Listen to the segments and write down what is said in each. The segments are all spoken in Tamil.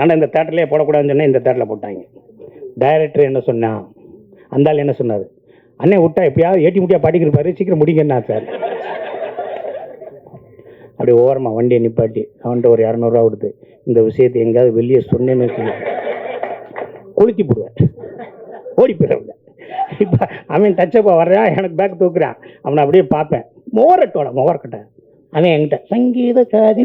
ஆனால் இந்த தேட்டர்லேயே போடக்கூடாதுன்னு சொன்னால் இந்த தேட்டரில் போட்டாங்க. டைரக்டர் என்ன சொன்னான் அந்த ஆள் என்ன சொன்னார்? அண்ணே விட்டா எப்படியாவது ஏட்டி முட்டியா படிக்கிறப்பாரு சீக்கிரம் முடிங்கண்ணா சார். அப்படி ஓரமாக வண்டியை நிப்பாட்டி அவன்கிட்ட ஒரு இரநூறுவா கொடுத்து இந்த விஷயத்தை எங்கேயாவது வெளியே சொன்னேன்னு வச்சுக்கோ கொளுத்தி போடுவேன் ஓடி போயிடுவேன் இப்போ அவன் டச்சப்பா வர்றான் எனக்கு பேக் தூக்குறான். அவனை அப்படியே பார்ப்பேன். மோரட்டோட மோரக்கட்டை. அவன் என்கிட்ட சங்கீத காதி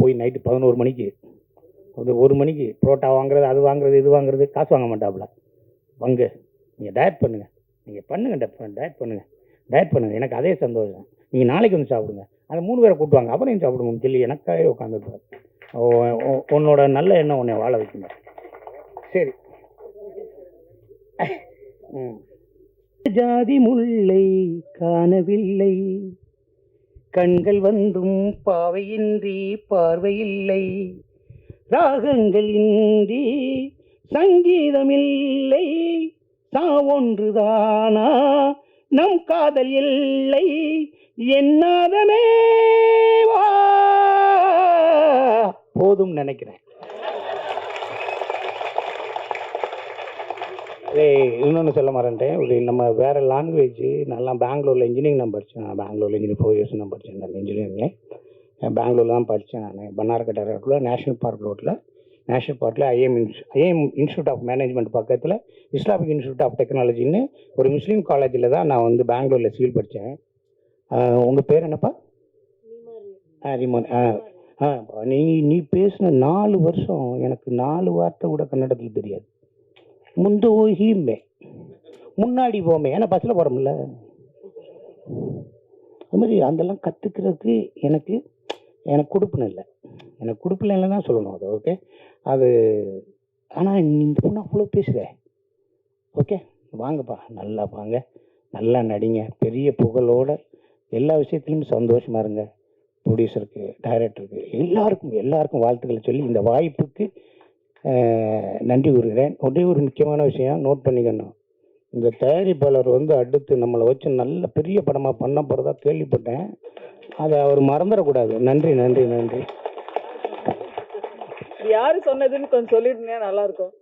போய் நைட்டு பதினோரு மணிக்கு வந்து ஒரு மணிக்கு புரோட்டா வாங்குறது அது வாங்குறது இது வாங்குறது காசு வாங்க மாட்டாப்புல. வாங்க. நீங்கள் டயட் பண்ணுங்கள் நீங்கள் பண்ணுங்கள் டயட் பண்ணுங்கள் டயட் பண்ணுங்கள் எனக்கு அதே சந்தோஷம். நீங்கள் நாளைக்கு வந்து சாப்பிடுங்க. அந்த மூணு பேரை கூட்டுவாங்க அப்புறம் நீங்கள் சாப்பிடுங்க. சொல்லி எனக்காகவே உட்காந்துருப்பார் உன்னோட நல்ல எண்ணம் உன்னை வாழ வைக்கணும் சரி. ஜாதி முல்லை காணவில்லை. கண்கள் வந்தும் பாவையின்றி பார்வையில்லை. ராகங்கள் இன்றி சங்கீதமில்லை. சாவொன்றுதானா நம் காதல் இல்லை. என்னாதமே வா. போதும் நினைக்கிறேன். இன்னொன்று சொல்ல மறந்துட்டேன். ஒரு நம்ம வேறு லாங்குவேஜ் நல்லா பெங்களூரில் இன்ஜினியரிங் நான் படித்தேன் நான். பெங்களூரில் இன்ஜினியரிங் ஃபோர் இயர்ஸ் நான் படித்தேன் நான் இன்ஜினியரிங்கில் பெங்களூரில் தான் படித்தேன் நான். பன்னார்கட்டை ரோட்டில் நேஷனல் பார்க் ரோட்டில் நேஷனல் பார்க்கில் IIM IIM institute of management பக்கத்தில் இஸ்லாமிக் இன்ஸ்டியூட் ஆஃப் டெக்னாலஜின்னு ஒரு முஸ்லீம் காலேஜில் தான் நான் வந்து பெங்களூரில் சிவில் படித்தேன் உங்கள் பேர் என்னப்பா? ஆ ரிமோன் ஆ ஆ நீ நீ பேசின நாலு வருஷம் எனக்கு நாலு வார்த்தை கூட கன்னடத்தில் தெரியாது. முந்து ஓகியுமே முன்னாடி போமே. ஏன்னா பஸ்ஸில் போகிறோம்ல அது மாதிரி அதெல்லாம் கற்றுக்கிறதுக்கு எனக்கு எனக்கு கொடுப்புன்னு இல்லை. எனக்கு கொடுப்பில்லைன்னு இல்லைன்னா சொல்லணும் அது ஓகே அது ஆனால் இந்த பொண்ணு அவ்வளோ பேசுதே. ஓகே வாங்கப்பா. நல்லா வாங்க. நல்லா நடிங்க. பெரிய புகழோட எல்லா விஷயத்துலையும் சந்தோஷமா இருங்க. ப்ரொடியூசருக்கு டைரக்டருக்கு எல்லாருக்கும் எல்லாருக்கும் வாழ்த்துக்களை சொல்லி இந்த வாய்ப்புக்கு நன்றி கூறுகிறேன். ஒரே ஒரு முக்கியமான விஷயம் நோட் பண்ணிக்கணும். இந்த தயாரிப்பாளர் வந்து அடுத்து நம்மளை வச்சு நல்ல பெரிய படமாக பண்ண போகிறதா கேள்விப்பட்டேன். அதை அவர் மறந்துடக்கூடாது. நன்றி நன்றி நன்றி. யார் யாரு சொன்னதுன்னு கொஞ்சம் சொல்லிடுங்க நல்லா இருக்கும்.